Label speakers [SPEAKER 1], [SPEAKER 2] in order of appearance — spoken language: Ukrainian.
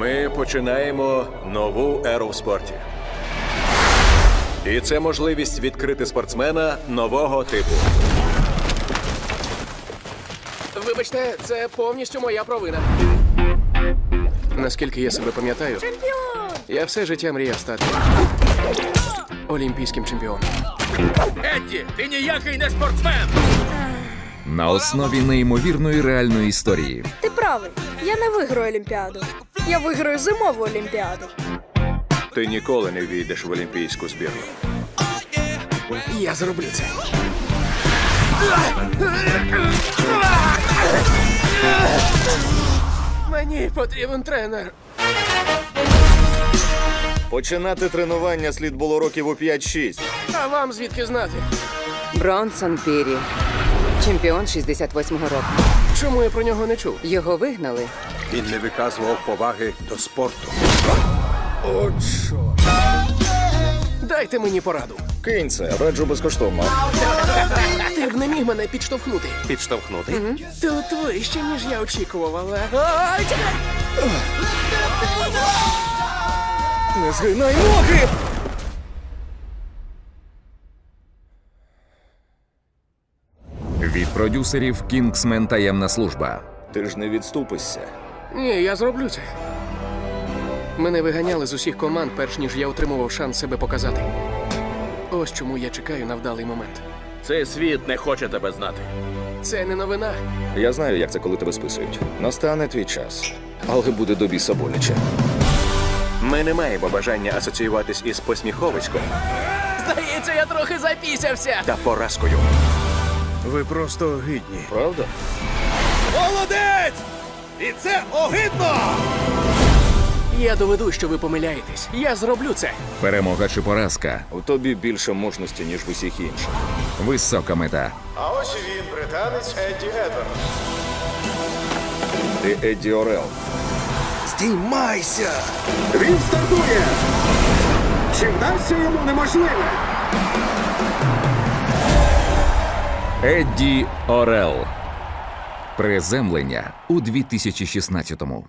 [SPEAKER 1] Ми починаємо нову еру в спорті. І це можливість відкрити спортсмена нового типу.
[SPEAKER 2] Вибачте, це повністю моя провина. Наскільки я себе пам'ятаю, я все життя мріяв стати олімпійським чемпіоном.
[SPEAKER 3] Едді, ти ніякий не спортсмен!
[SPEAKER 4] На основі неймовірної реальної історії
[SPEAKER 5] Ти правий. Я не виграю Олімпіаду. Я виграю зимову Олімпіаду.
[SPEAKER 1] Ти ніколи не війдеш в олімпійську збірну.
[SPEAKER 2] Я зроблю це. Мені потрібен тренер.
[SPEAKER 6] Починати тренування слід було років у 5-6.
[SPEAKER 2] А вам звідки знати?
[SPEAKER 7] Бронсон Пірі, чемпіон 68-го року.
[SPEAKER 2] Чому я про нього не чув?
[SPEAKER 7] Його вигнали.
[SPEAKER 1] Він не виказував поваги до спорту.
[SPEAKER 2] От що. Дайте мені пораду.
[SPEAKER 6] Кинь це, раджу безкоштовно.
[SPEAKER 2] Ти б не міг мене підштовхнути.
[SPEAKER 1] Підштовхнути?
[SPEAKER 2] Тут вище, ніж я очікував, але. Ай, чекай!
[SPEAKER 6] Не згинай ноги!
[SPEAKER 4] Від продюсерів Кінгсмен Таємна служба.
[SPEAKER 6] Ти ж не відступишся.
[SPEAKER 2] Ні, я зроблю це. Мене виганяли з усіх команд, перш ніж я отримував шанс себе показати. Ось чому я чекаю на вдалий момент.
[SPEAKER 3] Цей світ не хоче тебе знати.
[SPEAKER 2] Це не новина.
[SPEAKER 6] Я знаю, як це, коли тебе списують. Настане твій час. Але буде до біса боляче.
[SPEAKER 1] Ми не маємо бажання асоціюватись із посміховиськом
[SPEAKER 2] Здається, я трохи запісявся.
[SPEAKER 1] та поразкою.
[SPEAKER 6] Ви просто огидні. Правда? Молодець! І це огидно!
[SPEAKER 2] Я доведу, що ви помиляєтесь. Я зроблю це.
[SPEAKER 4] Перемога чи поразка
[SPEAKER 6] У тобі більше мужності, ніж в усіх інших.
[SPEAKER 4] висока мета.
[SPEAKER 8] А ось і він, британець Едді Едвард.
[SPEAKER 6] Ти Едді Орел. Стіймайся!
[SPEAKER 8] Він стартує! Чи вдасться йому неможливе?
[SPEAKER 4] Едді Орел. Приземлення у 2016-му.